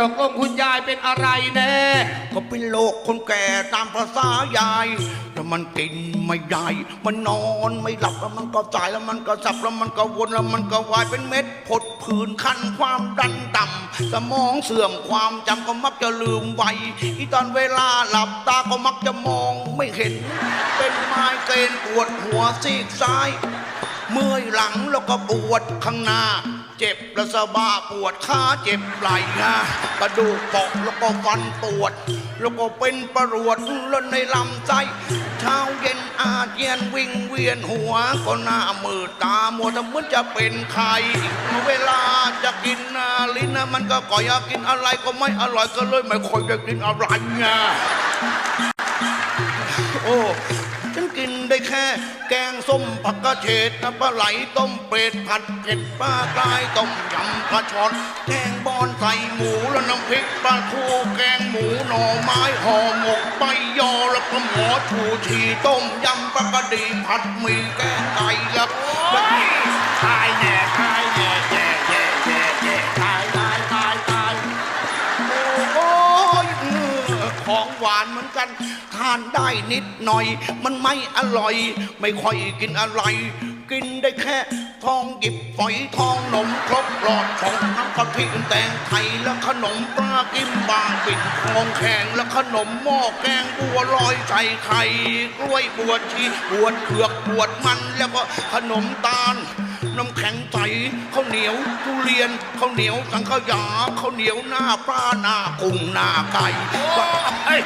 ตกลงคุณยายเป็นอะไรแน่ก็เป็นโรคคนแก่ตามภาษายายแล้วมันกินไม่ได้มันนอนไม่หลับแล้วมันก็สายแล้วมันก็สับแล้วมันก็วนแล้วมันก็วายเป็นเม็ดผดผื่นคันความดันต่ำสมองเสื่อมความจำก็มักจะลืมไวอีตอนเวลาหลับตาก็มักจะมองไม่เห็น เป็นไม้เกรนปวดหัวซีกซ้าย เมื่อยหลังแล้วก็ปวดข้างหน้า จ็บและสะบาปวดขาเจ็บไหล่นะ กระดูกเปอกแล้วก็ฟันปวด แล้วก็เป็นประรวดแล้วในลำไส้เช้าเย็นอาเจียนวิ่งเวียนหัว ก็หน้ามืดตามัวทำเหมือนจะเป็นไข้เวลาจะกินนาลิ้นนะมันก็ก่อยากกินอะไรก็ไม่อร่อยก็เลยไม่ค่อยจะกินอะไรไงโอ้ กินได้แค่ แกงส้มผักกระเฉดน้ำปลาไหลต้มเปรตผัดเผ็ดปลากรายต้มยำปลาช่อนแกงบอนใส่หมูแล้วน้ำพริกปลาทูแกงหมูหน่อไม้ห่อหมกใบยอแล้วก็หมอชูชีต้มยำปลากระดีผัดหมี่แกงไก่แล้วก็ตายแน่ ของหวานเหมือนกัน ทานได้นิดหน่อย มันไม่อร่อย ไม่ค่อยกินอะไร กินได้แค่ทองหยิบฝอยทองนมครบหลอดของน้ำกะทิแตงไทยและขนมปลากิมบางปิดทองแข็งและขนมหม้อแกงบัวลอยใส่ไข่กล้วยบวชชีบวชเผือกบวชมันแล้วก็ขนมตาล น้ำแข็งใสข้าวเหนียวทุเรียนข้าวเหนียวสังขยาข้าวเหนียวหน้าปลาหน้ากุ้งหน้าไก่